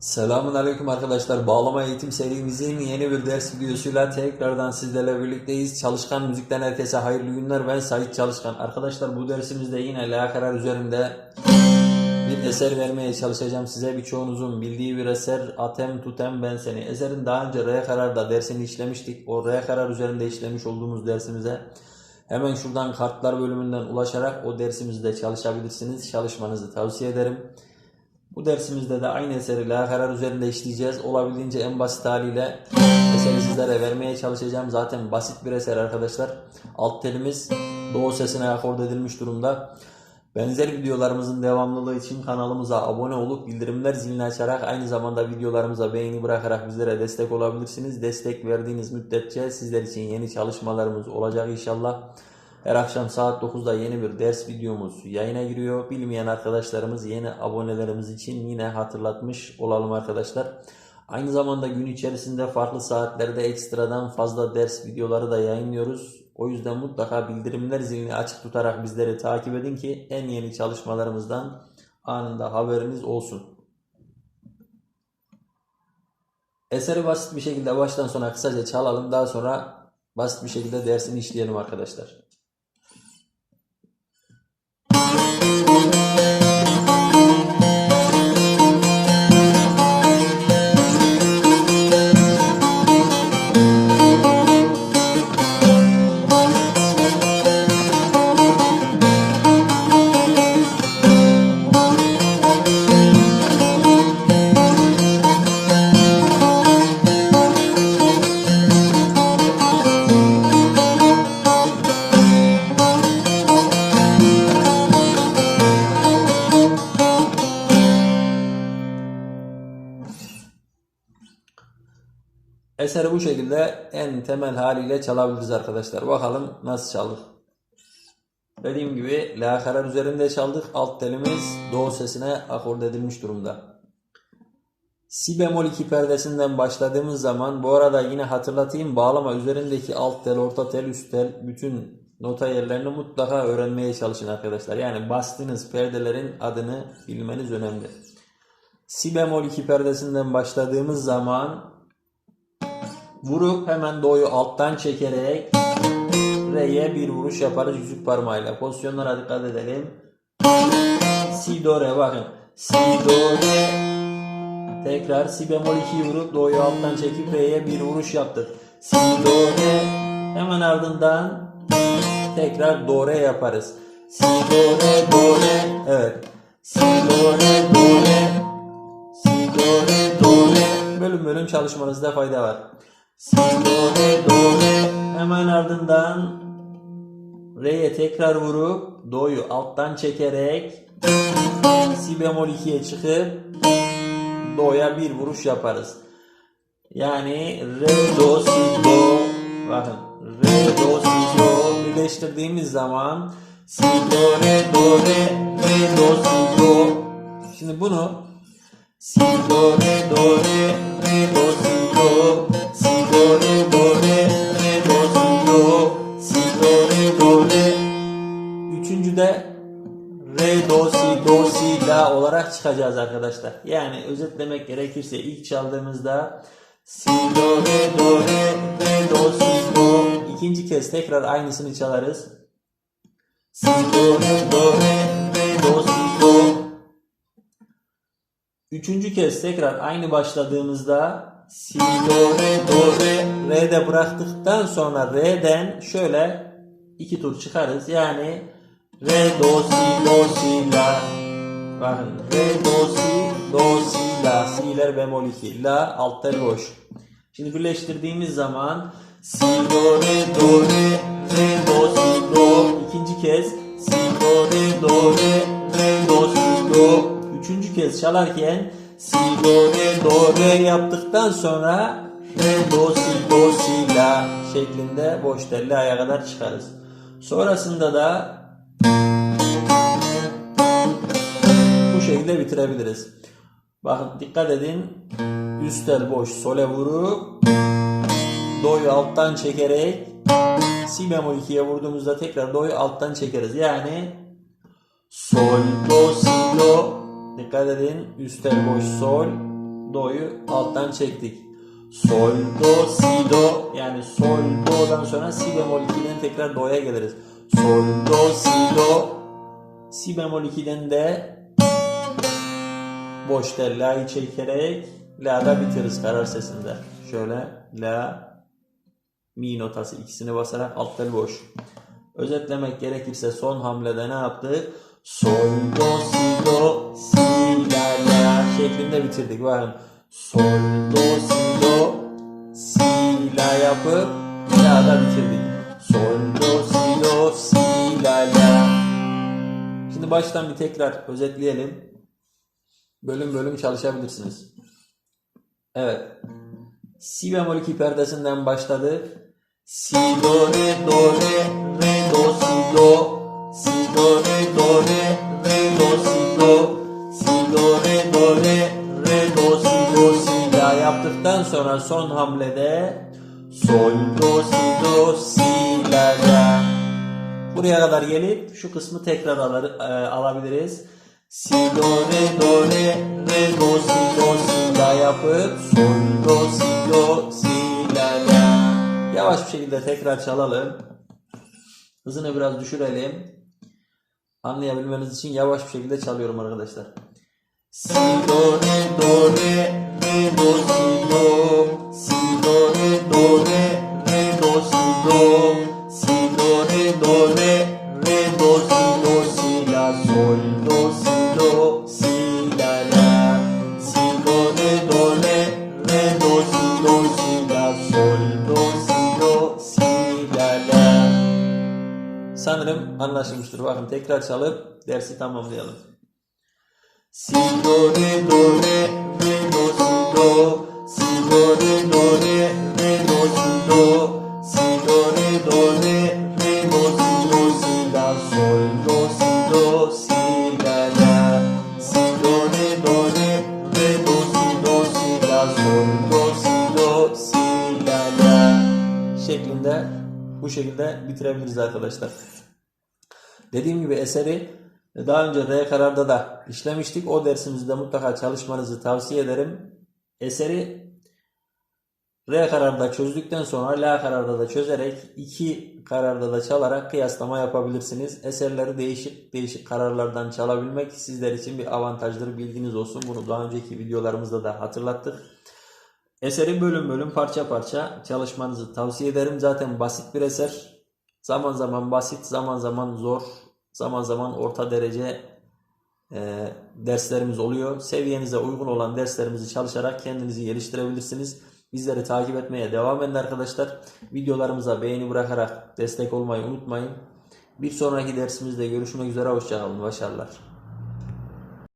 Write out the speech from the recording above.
Selamun Aleyküm arkadaşlar. Bağlama eğitim serimizin yeni bir ders videosuyla tekrardan sizlerle birlikteyiz. Çalışkan Müzik'ten herkese hayırlı günler. Ben Sait Çalışkan. Arkadaşlar bu dersimizde yine la karar üzerinde bir eser vermeye çalışacağım size. Birçoğunuzun bildiği bir eser Atem Tutem Ben Seni. Eserin daha önce re kararda dersini işlemiştik. O re karar üzerinde işlemiş olduğumuz dersimize hemen şuradan kartlar bölümünden ulaşarak o dersimizde çalışabilirsiniz. Çalışmanızı tavsiye ederim. Bu dersimizde de aynı eseri la karar üzerinde işleyeceğiz. Olabildiğince en basit haliyle eseri sizlere vermeye çalışacağım. Zaten basit bir eser arkadaşlar. Alt telimiz doğu sesine akord edilmiş durumda. Benzer videolarımızın devamlılığı için kanalımıza abone olup bildirimler zilini açarak aynı zamanda videolarımıza beğeni bırakarak bizlere destek olabilirsiniz. Destek verdiğiniz müddetçe sizler için yeni çalışmalarımız olacak inşallah. Her akşam saat 9'da yeni bir ders videomuz yayına giriyor. Bilmeyen arkadaşlarımız yeni abonelerimiz için yine hatırlatmış olalım arkadaşlar. Aynı zamanda gün içerisinde farklı saatlerde ekstradan fazla ders videoları da yayınlıyoruz. O yüzden mutlaka bildirimler zilini açık tutarak bizleri takip edin ki en yeni çalışmalarımızdan anında haberiniz olsun. Eseri basit bir şekilde baştan sona kısaca çalalım. Daha sonra basit bir şekilde dersini işleyelim arkadaşlar. Eseri bu şekilde en temel haliyle çalabiliriz arkadaşlar. Bakalım nasıl çaldık. Dediğim gibi la karar üzerinde çaldık. Alt telimiz do sesine akord edilmiş durumda. Si bemol 2 perdesinden başladığımız zaman bu arada yine hatırlatayım bağlama üzerindeki alt tel, orta tel, üst tel bütün nota yerlerini mutlaka öğrenmeye çalışın arkadaşlar. Yani bastığınız perdelerin adını bilmeniz önemli. Si bemol 2 perdesinden başladığımız zaman vurup hemen do'yu alttan çekerek re'ye bir vuruş yaparız yüzük parmağıyla. Pozisyonlara dikkat edelim. Si do re bakın. Si do re tekrar si bemol 2'yi vurup do'yu alttan çekip re'ye bir vuruş yaptık. Si do re hemen ardından tekrar do re yaparız. Si do re do re evet. Si do re do re Si do re do re bölüm bölüm çalışmanızda fayda var. Si do re do re hemen ardından re'ye tekrar vurup do'yu alttan çekerek si bemol 2'ye çıkıp do'ya bir vuruş yaparız. Yani re do si do bakın re do si do birleştirdiğimiz zaman si do re do re re do si do şimdi bunu Si do re do re re do si do olarak çıkacağız arkadaşlar. Yani özetlemek gerekirse ilk çaldığımızda si do re do re re do si do ikinci kez tekrar aynısını çalarız. Si do re do re re do si do Üçüncü kez tekrar aynı başladığımızda si do re do re re'de bıraktıktan sonra re'den şöyle iki tur çıkarız. Yani re do si do si la bakın re do si do si la si'ler bemol 2 la alt tel boş. Şimdi birleştirdiğimiz zaman si do re do re re do si do ikinci kez si do re do re re do si do Üçüncü kez çalarken si do re do re yaptıktan sonra re do si do si la şeklinde boş telli aya kadar çıkarız. Sonrasında da şekilde bitirebiliriz. Bakın dikkat edin. Üst tel boş sole vurup do'yu alttan çekerek si bemol 2'ye vurduğumuzda tekrar do'yu alttan çekeriz. Yani sol do si do Dikkat edin. Üst el boş sol. do'yu alttan çektik. Sol, do, si, do. Yani sol, do'dan sonra si bemol 2'den tekrar do'ya geliriz. Sol, do, si, do. Si bemol 2'den de boşta la'yı çekerek la'da bitiririz karar sesinde. Şöyle la, mi notası ikisini basarak alt tel boş. Özetlemek gerekirse son hamlede ne yaptık? Sol, do, si, do, si, la, la şeklinde bitirdik. Bakın. Sol, do, si, do, si, la yapıp la'da bitirdik. Sol, do, si, do, si, la, la. Şimdi baştan bir tekrar özetleyelim. Bölüm bölüm çalışabilirsiniz. Evet. Si bemol 2 perdesinden başladık. Si, do, re, do, re, re, do, si, do. Si, do, re, do, re, re, do, si, do. Si, do, re, do, re, re, do, si, do, si, la yaptıktan sonra son hamlede sol, do, si, do, si, la, la. Buraya kadar gelip şu kısmı tekrar alır, e, alabiliriz. Si, do, re, do, re, re, do, si, do, si, la yapıp sol, do, si, do, si, la, la. Yavaş bir şekilde tekrar çalalım. Hızını biraz düşürelim. Anlayabilmeniz için yavaş bir şekilde çalıyorum arkadaşlar. Si, do, re, do, re, re, do, si, do. Si, do, re, do, re, re, do, si, do. Si, do, re, do, re, re, do, si, do, si, la, sol, do, do, si, la, la. Si, do, re, do, re, re, do, si, do, si, la, sol, do, si, do, si, la. Sanırım anlaşılmıştır. Bakın tekrar çalıp dersi tamamlayalım. Si do re do re re do si do şeklinde bu şekilde bitirebiliriz arkadaşlar. Dediğim gibi eseri daha önce R kararda da işlemiştik. O dersimizde mutlaka çalışmanızı tavsiye ederim. Eseri R kararda çözdükten sonra La kararda da çözerek iki kararda da çalarak kıyaslama yapabilirsiniz. Eserleri değişik değişik kararlardan çalabilmek sizler için bir avantajdır. Bilginiz olsun. Bunu daha önceki videolarımızda da hatırlattık. Eseri bölüm bölüm parça parça çalışmanızı tavsiye ederim. Zaten basit bir eser. Zaman zaman basit, zaman zaman zor, zaman zaman orta derece e, derslerimiz oluyor. Seviyenize uygun olan derslerimizi çalışarak kendinizi geliştirebilirsiniz. Bizleri takip etmeye devam edin arkadaşlar. Videolarımıza beğeni bırakarak destek olmayı unutmayın. Bir sonraki dersimizde görüşmek üzere. Hoşçakalın. Başarılar.